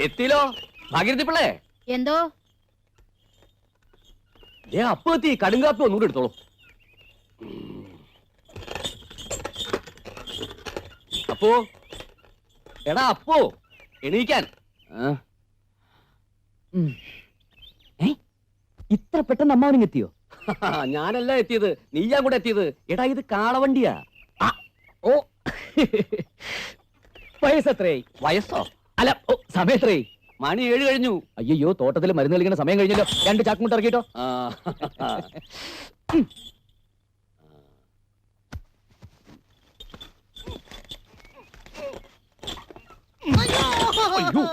എത്തിയില്ലോ. ഭാഗ്യരഥി പിള്ളേ. എന്തോ? ഏ അപ്പൊ എത്തി. കടുങ്കാപ്പി ഒന്നുകൂടി എടുത്തോളൂ. അപ്പോ? എടാ അപ്പോ എണീക്കാൻ. ആ. ഇത്ര പെട്ടെന്ന് അമ്മാവനിങ് എത്തിയോ? ഞാനല്ല എത്തിയത്. നീയാ കൂടെ എത്തിയത്. എടാ ഇത് കാളവണ്ടിയാ. ആ, ഓ. വയസ്സത്രേ വയസ്സോ? അല്ല ഓ, സമയത്രേ. മണി ഏഴ് കഴിഞ്ഞു. അയ്യോ തോട്ടത്തിൽ മരുന്ന് കളിക്കുന്ന സമയം കഴിഞ്ഞല്ലോ. രണ്ട് ചാക്കുമുട്ട് ഇറക്കിട്ടോ ആ. അയ്യോ.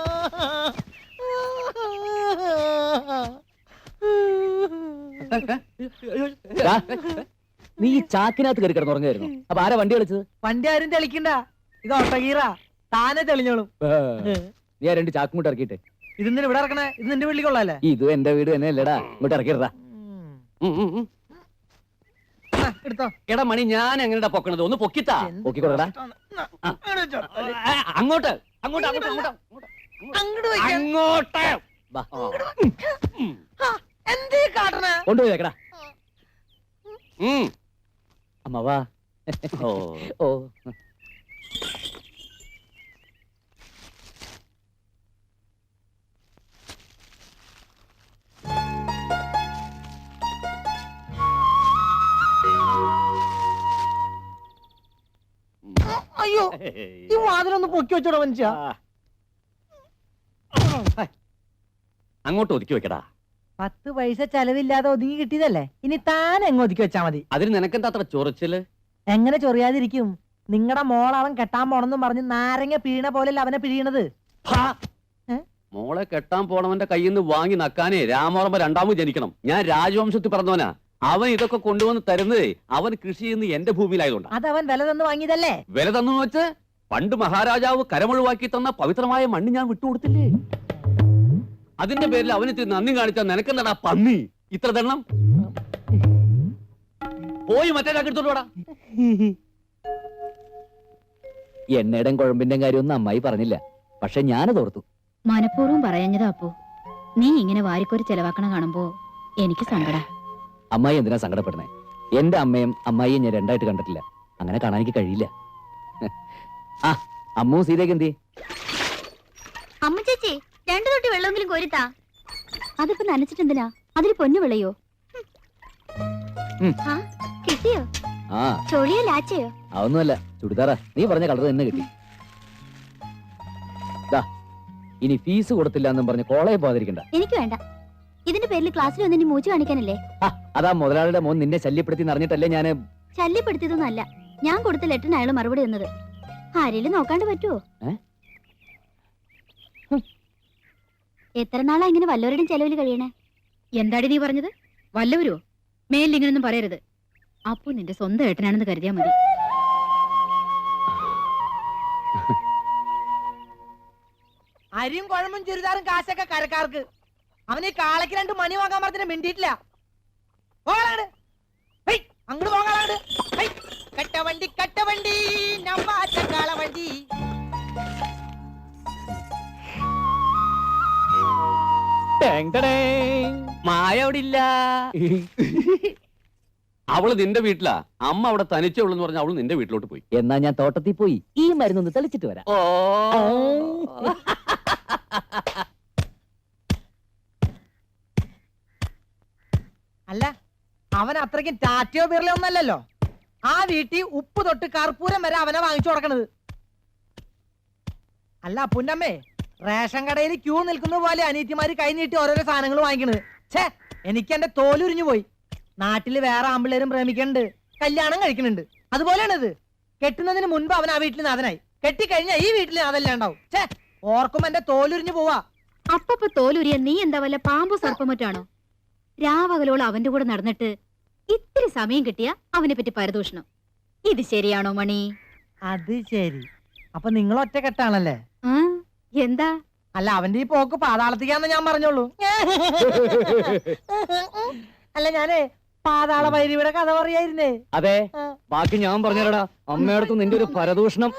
ദാ, നീ ഈ ചാക്കിനകത്ത് കയറി കിടന്നുറങ്ങായിരുന്നു അപ്പൊ ആരാ വണ്ടി കളിച്ചത്? വണ്ടി ആരും തെളിക്കണ്ട. ഇത് ഓട്ടഗീറ. താനെ തെളിഞ്ഞോളും. നീ ആ രണ്ട് ചാക്കുമുട്ട ഇറക്കിയിട്ട്. നിന്നെ ഇവിടെ ഇറക്കണേ? ഇത് നിന്റെ വീട്ടിൽ കൊള്ളാലേ ഇത് എന്റെ വീട് തന്നെ അല്ലേടാ ഇങ്ങോട്ട് ഇറക്കിടാ. എടുത്തോ. എടാ മണി ഞാൻ എങ്ങനെയാ പൊക്കണത്? ഒന്ന് പൊക്കിത്താ. പൊക്കിക്കൊള്ളടാ. അങ്ങോട്ട്. അങ്ങോട്ട് അങ്ങോട്ട് അങ്ങോട്ട് അങ്ങട് വെക്കാൻ. അങ്ങോട്ട്. വാ. ആ, എന്തീ കാട്ടണേ? കൊണ്ടുപോയി വെക്കടാ. ഉം. അമ്മ വാ ഓ. ഓ. ഈ വാതിലൊന്ന് പൊക്കി വെച്ചോടാ മനുഷ്യ. അങ്ങോട്ട് ഒതുക്കി വെക്കടാ. പത്ത് പൈസ ചെലവില്ലാതെ ഒതുങ്ങി കിട്ടിയതല്ലേ? ഇനി താൻ എങ്ങ് ഒതുക്കി വെച്ചാ മതി. അതിന് നിനക്കെന്താ അത്ര ചൊറിച്ചിൽ? എങ്ങനെ ചൊറിയാതിരിക്കും? നിങ്ങളുടെ മോൾ അവൻ കെട്ടാൻ പോണെന്നും പറഞ്ഞ് നാരങ്ങ പിഴീണ പോലെ അവനെ പിഴിയണത്. മോളെ കെട്ടാൻ പോണവന്റെ കയ്യിൽ നിന്ന് വാങ്ങി നക്കാനേ രാമോർമ്മ രണ്ടാമത് ജനിക്കണം. ഞാൻ രാജവംശത്തിൽ പറഞ്ഞവനാ. അവൻ ഇതൊക്കെ കൊണ്ടുവന്ന് തരുന്നത് അവൻ കൃഷി ചെയ്യുന്ന എന്റെ ഭൂമിയിലായതുകൊണ്ട്. അത് അവൻ വില തന്നു വാങ്ങിയതല്ലേ? വില തന്നു വെച്ച് പണ്ട് മഹാരാജാവ് കരമൊഴിവാക്കി തന്ന പവിത്രമായ മണ്ണ് ഞാൻ വിട്ടുകൊടുത്തില്ലേ? അതിന്റെ പേരിൽ അവന് ഇത്തിരി നന്ദി കാണിച്ചാൽ നിനക്കെന്താടാ പന്നി? ഇത്ര ദണ്ണം പോയി മറ്റേ ചാക്കെടുത്തോടാ എണ്ണയുടെയും കുഴമ്പിന്റെ കാര്യമൊന്നും അമ്മായി പറഞ്ഞില്ല. പക്ഷെ ഞാനത് ഓർത്തു. മനഃപൂർവം പറയാഞ്ഞതാ അപ്പോ. നീ ഇങ്ങനെ വാരിക്കോരി ചെലവാക്കണ കാണുമ്പോ എനിക്ക് സങ്കട. അമ്മായി എന്തിനാ സങ്കടപ്പെടുന്നേ? എന്റെ അമ്മയും അമ്മായിയും ഞാൻ രണ്ടായിട്ട് കണ്ടിട്ടില്ല. അങ്ങനെ കാണാൻ എനിക്ക് കഴിയില്ല. ആ അമ്മു സീതയ്ക്ക് എന്തി അമ്മ ചേച്ചി രണ്ടു തൊട്ടി വെള്ളമെങ്കിലും കോരിത്താ. അതിപ്പോ നനച്ചിട്ട് എന്തിനാ അതിൽ പൊന്നു വിളയോ. ആ, കിട്ടിയോ? ആ. ചൊളിയോ ലാച്ചയോ? അതൊന്നുമല്ല ചുടിദാറാ നീ പറഞ്ഞ കളർ തന്നെ കിട്ടി. ദാ ഇനി ഫീസ് കൊടുത്തില്ല എന്നും പറഞ്ഞ് കോളേജ് പോകാതിരിക്കണ്ട. എനിക്ക് വേണ്ട. ഇതിന്റെ പേരിൽ ക്ലാസ്സിൽ വന്ന് ഇനി മൂച്ചു കാണിക്കാനല്ലേ? അതാ മുതലാളിയുടെ മോൻ നിന്നെ ശല്യപ്പെടുത്തി അറിഞ്ഞിട്ടല്ലേ ഞാൻ ശല്യപ്പെടുത്തിയതൊന്നല്ല ഞാൻ കൊടുത്ത ലെറ്ററിന് അയാൾ മറുപടി തന്നത്. ആരെങ്കിലും നോക്കാണ്ട് പറ്റുമോ ഏ? എത്ര നാളാ ഇങ്ങനെ വല്ലവരുടെയും ചെലവിൽ കഴിയണേ? എന്താടി നീ പറഞ്ഞത്? വല്ലവരോ? മേലിൽ ഇങ്ങനൊന്നും പറയരുത്. അപ്പോ നിന്റെ സ്വന്തം ഏട്ടനാണെന്ന് കരുതിയാ മതി. അരിയും കുഴമ്പും ചുരിദാറും കാശൊക്കെ കരക്കാർക്ക്. അവന് ഈ കാളയ്ക്ക് രണ്ട് മണി വാങ്ങാൻ പറഞ്ഞ മിണ്ടിയിട്ടില്ല. പോകാനാണ്. അങ്ങോട്ട് പോകാനാണ്. കട്ടവണ്ടി കട്ടവണ്ടി നമ്മാച്ച കാളവണ്ടി. മായ അവിടെ ഇല്ല അവൾ നിന്റെ വീട്ടിലാ. അമ്മ അവിടെ തനിച്ചേ ഉള്ളൂ എന്ന് പറഞ്ഞ അവൾ നിന്റെ വീട്ടിലോട്ട് പോയി. എന്നാ ഞാൻ തോട്ടത്തിൽ പോയി. ഈ മരുന്നൊന്ന് തെളിച്ചിട്ട് വരാം. ഓ. അല്ല അവൻ അത്രയ്ക്കും ടാറ്റയോ ബിർലോ ഒന്നല്ലല്ലോ ആ വീട്ടിൽ ഉപ്പ് തൊട്ട് കർപ്പൂരം വരെ അവനെ വാങ്ങിച്ചു കൊടുക്കണത്. അല്ല പുന്നമ്മേ റേഷൻ കടയിൽ ക്യൂ നിൽക്കുന്ന പോലെ അനീറ്റിമാര് കൈ നീട്ടി ഓരോരോ സാധനങ്ങൾ വാങ്ങിക്കണത്. ഛേ എനിക്ക് എന്റെ തോലുരിഞ്ഞു പോയി. നാട്ടിൽ വേറെ ആമ്പിള്ളേരും പ്രേമിക്കുന്നുണ്ട് കല്യാണം കഴിക്കണുണ്ട്. അതുപോലെയാണിത്. കെട്ടുന്നതിന് മുൻപ് അവൻ ആ വീട്ടിൽ നാഥനായി. കെട്ടിക്കഴിഞ്ഞാൽ ഈ വീട്ടിൽ നാഥല്ല ഉണ്ടാവും. ഛേ ഓർക്കും എന്റെ തോലുരിഞ്ഞു പോവാ. അപ്പൊ തോലുരിയ നീ എന്താ വല്ല പാമ്പു സർപ്പമറ്റാണോ രാവകലോളം അവന്റെ കൂടെ നടന്നിട്ട് ഇത്തിരി സമയം കിട്ടിയ അവനെ പറ്റി പരദൂഷണം. ഇത് ശരിയാണോ മണി? അത് ശരി. അപ്പൊ നിങ്ങൾ ഒറ്റ കെട്ടാണല്ലേ എന്താ? അല്ല അവന്റെ ഈ പോക്ക് പാതാളത്തിക്കാന്ന് ഞാൻ പറഞ്ഞോളൂ. അല്ല ഞാനേ പാതാള വൈരിയുടെ കഥ പറയായിരുന്നേ. അതെ ബാക്കി ഞാൻ പറഞ്ഞടാ. അമ്മയടുത്ത് നിന്റെ ഒരു പരദൂഷണം.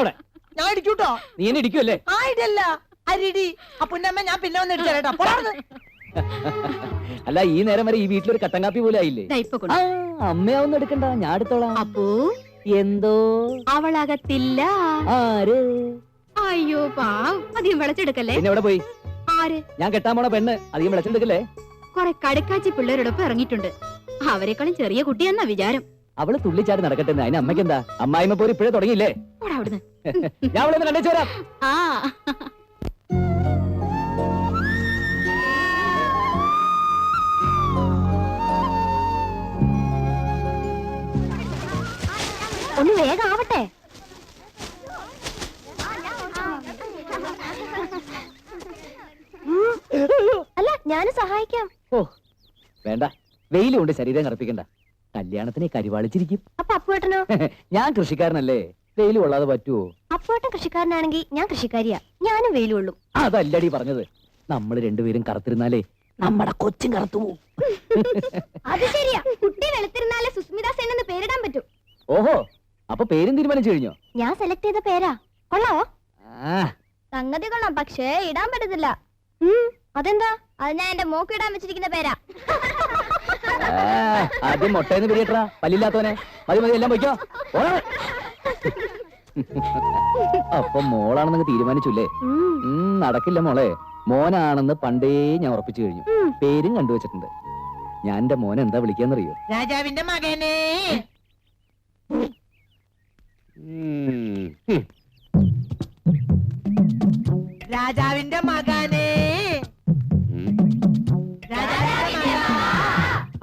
അവിടെ. ഞാൻ ഇടിക്കൂട്ടോ? നീ എന്നെ ഇടിക്കുമല്ലേ ആ ഇടല്ല അരിടി. ആ പുന്നമ്മ ഞാൻ പിന്നെ വന്ന് ഇടിച്ചേട്ടാ പോടാർന്ന് അല്ല ഈ നേരം വരെ ഈ വീട്ടിലൊരു കട്ടൻ കാപ്പി പോലും ആയില്ലേ? ദാ ഇപ്പൊ ആ കൊണ്ട് അമ്മയാവൊന്നും എടുക്കണ്ട ഞാൻ എടുത്തോളാം. അപ്പൂ? എന്തോ? അവളകത്തില്ല. ആര്? അയ്യോ പാവ്. അധികം വിളച്ചെടുക്കല്ലേ? പിന്നെ എവിടെ പോയി? ആര്? ഞാൻ കെട്ടാൻ പോണ പെണ്ണ്. അധികം വിളിച്ചെടുക്കല്ലേ? കൊറേ കടുക്കാച്ചി പിള്ളേരോടൊപ്പം ഇറങ്ങിയിട്ടുണ്ട്. അവരെക്കാളും ചെറിയ കുട്ടിയെന്നാ വിചാരം. അവൾ തുള്ളിച്ചാടി നടക്കട്ടെ എന്ന്. അതിന് അമ്മയ്ക്ക് എന്താ അമ്മായിമ്മ പോലും ഇപ്പോഴേ തുടങ്ങിയില്ലേ? പോടാ അവിടുന്ന്. ഞാൻ അവളെ ഒന്ന് കണ്ടേച്ചു വരാം. ആ. ഒന്ന് വേഗം ആവട്ടെ അല്ല ഞാനും സഹായിക്കാം. ഓ വേണ്ട. വെയിലുകൊണ്ട് ശരീരം കറുപ്പിക്കണ്ട. കല്യാണത്തിന് കരിവാളിച്ചിരിക്കും. അപ്പൊ അപ്പുവേട്ടനോ ഞാൻ കൃഷിക്കാരനല്ലേ. വെയിൽ കൊള്ളാതെ പറ്റുമോ അപ്പുവേട്ടൻ കൃഷിക്കാരനാണെങ്കിൽ ഞാൻ കൃഷിക്കാരിയാ. ഞാനും വെയിൽ കൊള്ളും അതല്ലടി പറഞ്ഞത്. നമ്മൾ രണ്ടുപേരും കറുത്തിരുന്നാലേ നമ്മടെ കൊച്ചും കറുത്തു പോവും. അത് ശരിയാ. കുട്ടി വെളുത്തിരുന്നാലേ സുസ്മിത സെൻ എന്ന് പേരിടാൻ പറ്റും. ഓഹോ അപ്പൊ പേരും തീരുമാനിച്ചു കഴിഞ്ഞോ? ഞാൻ സെലക്ട് ചെയ്ത പേരാ. കൊള്ളാവോ? ആ. സംഗതി കൊള്ളാം പക്ഷേ ഇടാൻ പറ്റത്തില്ല. അതെന്താ? അത് ഞാൻ എന്റെ മോക്ക് ഇടാൻ വെച്ചിരിക്കുന്ന പേരാ. ആ, ആദ്യം മുട്ടേന്ന് പിരിയട്ടാ പല്ലില്ലാത്തവനെ. മതി മതി എല്ലാം പോയിക്കോ. ഓടാ. അപ്പൊ മോളാണെന്ന് തീരുമാനിച്ചില്ലേ? ഉം, നടക്കില്ല മോളെ. മോനാണെന്ന് പണ്ടേ ഞാൻ ഉറപ്പിച്ചു കഴിഞ്ഞു. ഉം. പേരും കണ്ടുവച്ചിട്ടുണ്ട്. ഞാൻ എന്റെ മോനെ എന്താ വിളിക്കാന്നറിയോ? രാജാവിന്റെ മകനെ. രാജാവിന്റെ മകനെ.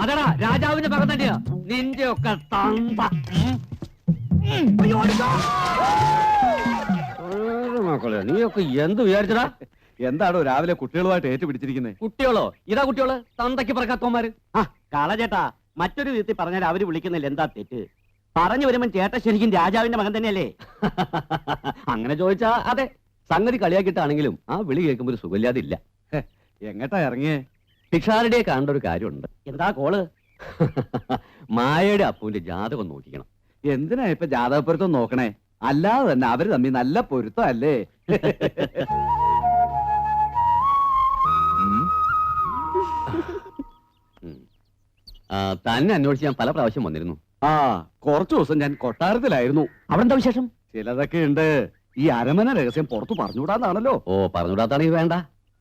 അതെടാ രാജാവിന്റെ മകൻ തന്നെയാ. നിന്റെ ഒക്കെ തന്ത മക്കളെ നീയൊക്കെ എന്ത് വിചാരിച്ചടാ? എന്താണോ രാവിലെ കുട്ടികളുമായിട്ട് ഏറ്റുപിടിച്ചിരിക്കുന്നത് കുട്ടികളോ? ഇതാ കുട്ടികൾ തന്തയ്ക്ക് പറക്കാത്തോമാര് കാളചേട്ടാ മറ്റൊരു വിധത്തിൽ പറഞ്ഞാൽ അവർ വിളിക്കുന്നില്ല എന്താ തെറ്റ്? പറഞ്ഞു വരുമ്പോൾ ചേട്ട ശരിക്കും രാജാവിന്റെ മകൻ തന്നെയല്ലേ? അങ്ങനെ ചോദിച്ചാ അതെ. സംഗതി കളിയാക്കിയിട്ടാണെങ്കിലും ആ വിളി കേൾക്കുമ്പോൾ ഒരു സുഖമില്ലാതില്ല എങ്ങട്ടാ ഇറങ്ങിയേ? ഭിക്ഷാരുടെ കാണേണ്ട ഒരു കാര്യമുണ്ട്. എന്താ കോൾ? മായയുടെ അപ്പുവിന്റെ ജാതകം നോക്കിക്കണം. എന്തിനാ ഇപ്പൊ ജാതകപ്പുരത്തും നോക്കണേ? അല്ലാതെ തന്നെ അവർ തമ്മിൽ നല്ല പൊരുത്തം അല്ലേ. തന്നെ അന്വേഷിച്ച് ഞാൻ പല പ്രാവശ്യം വന്നിരുന്നു. ആ കുറച്ചു ദിവസം ഞാൻ കൊട്ടാരത്തിലായിരുന്നു. അവിടെ എന്താ വിശേഷം? ചിലതൊക്കെ ഉണ്ട്. ഈ അരമന രഹസ്യം പുറത്തു പറഞ്ഞുകൂടാന്നാണല്ലോ ഓ പറഞ്ഞുകൂടാത്താണെങ്കിൽ വേണ്ട.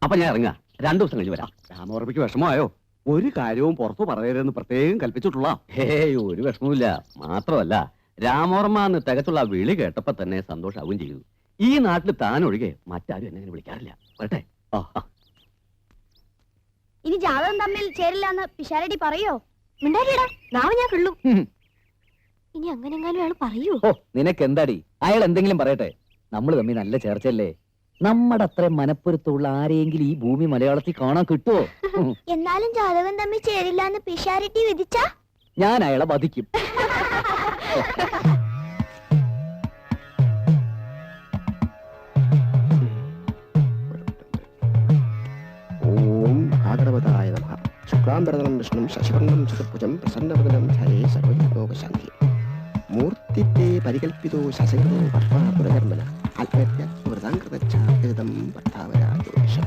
അപ്പൊ ഞാൻ ഇറങ്ങാ. രണ്ടു ദിവസം കഴിഞ്ഞ് വരാം. രാമോർമ്മയ്ക്ക് വിഷമമായോ? ഒരു കാര്യവും പുറത്തു പറയരുതെന്ന് പ്രത്യേകം കൽപ്പിച്ചിട്ടുള്ള. ഹേയ് ഒരു വിഷമമില്ല മാത്രമല്ല രാമോർമ്മ എന്ന് തികച്ചുള്ള വിളി കേട്ടപ്പോ തന്നെ സന്തോഷാവുകയും ചെയ്തു. ഈ നാട്ടിൽ താൻ ഒഴികെ മറ്റാരും എന്നെ അങ്ങനെ വിളിക്കാറില്ല. വരട്ടെ. ഇനി ജാതകം തമ്മിൽ ചേരില്ല എന്ന് പിഷാരടി പറയോ? മിണ്ടാരിടാ നാളെ ഞാൻ കിള്ളും. ഇനി അങ്ങനെങ്ങാനും അയാൾ പറയൂ? ഓ നിനക്ക് എന്താടി അയാൾ എന്തെങ്കിലും പറയട്ടെ. നമ്മൾ തമ്മിൽ നല്ല ചേർച്ചയല്ലേ? നമ്മുടെ അത്ര മനപ്പൊരുത്തമുള്ള ആരെയെങ്കിലും ഈ ഭൂമി മലയാളത്തിൽ കാണാൻ കിട്ടുമോ എന്നാലും ജാതകൻ തമ്മിൽ ചേരില്ല എന്ന് പിഷാരടി വിധിച്ച? ഞാൻ അയാളെ വധിക്കും. ഓം ഭാഗവതായ നമ. ശുക്ലാംബരതനം വിഷ്ണു ശശിവർണം ചതുർഭുജം പ്രസന്നവദനം ഹരേ സർവലോകശാന്തി മൂർത്തിത്തെ പരികൽപ്പിതോ ശശകരോ ഭർത്താപുരകർമ്മന ആത്മഹത്യ വൃതാംകൃതച്ഛാകൃതം ഭർത്താവരാ ദോഷം